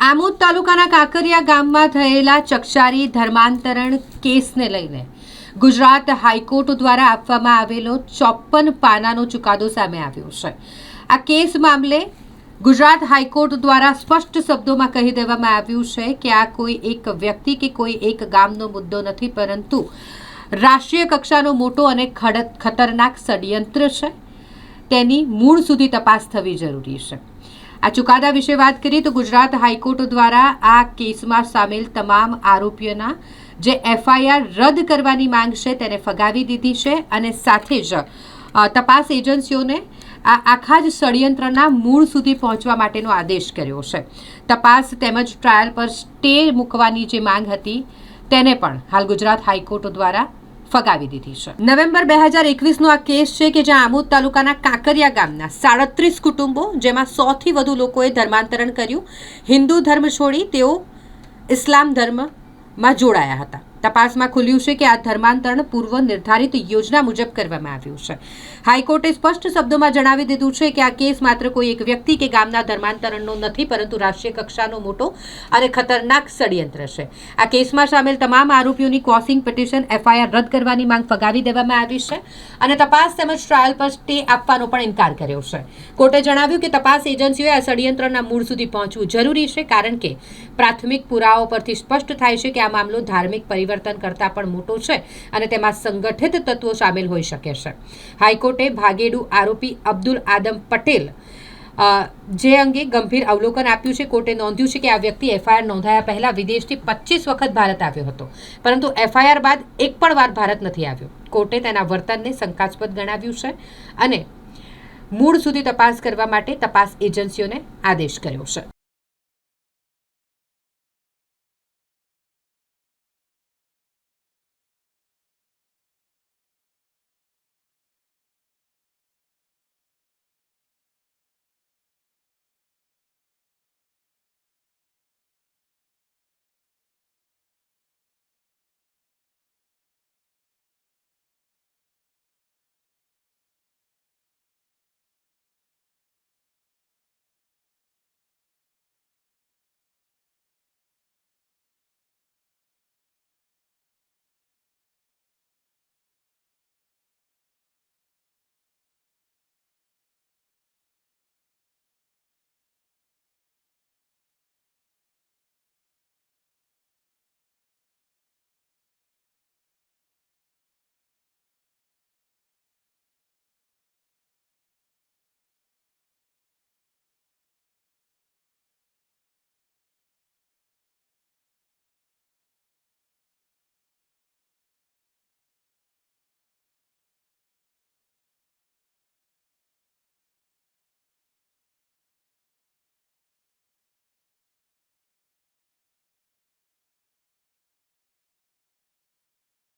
આમોદ તાલુકાના કાંકરિયા ગામમાં થયેલા ચકચારી ધર્માંતરણ કેસને લઈને ગુજરાત હાઈકોર્ટ દ્વારા આપવામાં આવેલો ચોપન પાનાનો ચુકાદો સામે આવ્યો છે. આ કેસ મામલે ગુજરાત હાઈકોર્ટ દ્વારા સ્પષ્ટ શબ્દોમાં કહી દેવામાં આવ્યું છે કે આ કોઈ એક વ્યક્તિ કે કોઈ એક ગામનો મુદ્દો નથી, પરંતુ રાષ્ટ્રીય કક્ષાનો મોટો અને ખડ ખતરનાક ષડયંત્ર છે. તેની મૂળ સુધી તપાસ થવી જરૂરી છે. આ ચુકાદા વિશે વાત કરીએ તો ગુજરાત હાઈકોર્ટ દ્વારા આ કેસમાં સામેલ તમામ આરોપીઓના જે એફઆઈઆર રદ કરવાની માંગ છે તેને ફગાવી દીધી છે અને સાથે જ તપાસ એજન્સીઓને આ આખા જ ષડયંત્રના મૂળ સુધી પહોંચવા માટેનો આદેશ કર્યો છે. તપાસ તેમજ ટ્રાયલ પર સ્ટે મૂકવાની જે માંગ હતી તેને પણ હાલ ગુજરાત હાઈકોર્ટ દ્વારા ફગાવી દીધી છે. નવેમ્બર બે હજાર એકવીસનો આ કેસ છે કે જ્યાં આમોદ તાલુકાના કાંકરિયા ગામના સાડત્રીસ કુટુંબો, જેમાં સોથી વધુ લોકોએ ધર્માંતરણ કર્યું, હિન્દુ ધર્મ છોડી તેઓ ઇસ્લામ ધર્મમાં જોડાયા હતા. તપાસમાં ખુલ્યું છે કે આ ધર્માંતરણ પૂર્વ નિર્ધારિત યોજના મુજબ કરવામાં આવ્યું છે. હાઈકોર્ટે સ્પષ્ટ શબ્દોમાં જણાવી દીધું છે કે આ કેસ માત્ર કોઈ એક વ્યક્તિ કે ગામના ધર્માંતરણનો નથી, પરંતુ રાષ્ટ્રીય કક્ષાનો મોટો અને ખતરનાક ષડયંત્ર છે. આ કેસમાં સામેલ તમામ આરોપીઓની ક્રોસિંગ પિટિશન એફઆઈઆર રદ કરવાની માંગ ફગાવી દેવામાં આવી છે અને તપાસ તેમજ ટ્રાયલ પર સ્ટે આપવાનો પણ ઇનકાર કર્યો છે. કોર્ટે જણાવ્યું કે તપાસ એજન્સીઓએ આ ષડયંત્રના મૂળ સુધી પહોંચવું જરૂરી છે, કારણ કે પ્રાથમિક પુરાવાઓ પરથી સ્પષ્ટ થાય છે કે આ મામલો ધાર્મિક પરિવર્તન કરતાં પણ મોટો છે અને તેમાં સંગઠિત તત્વો સામેલ હોઈ શકે છે. હાઈકોર્ટે ભાગેડુ આરોપી અબ્દુલ આદમ પટેલ જે અંગે ગંભીર અવલોકન આપ્યું છે, કોર્ટે નોંધ્યું છે કે આ વ્યક્તિ એફઆઈઆર નોંધાયા પહેલા વિદેશથી પચીસ વખત ભારત આવ્યો હતો. પરંતુ એફઆઈઆર બાદ એક પણ વાર ભારત નથી આવ્યો. કોર્ટે તેના વર્તનને શંકાસ્પદ ગણાવ્યું છે અને મૂળ સુધી તપાસ કરવા માટે તપાસ એજન્સીઓને આદેશ કર્યો છે.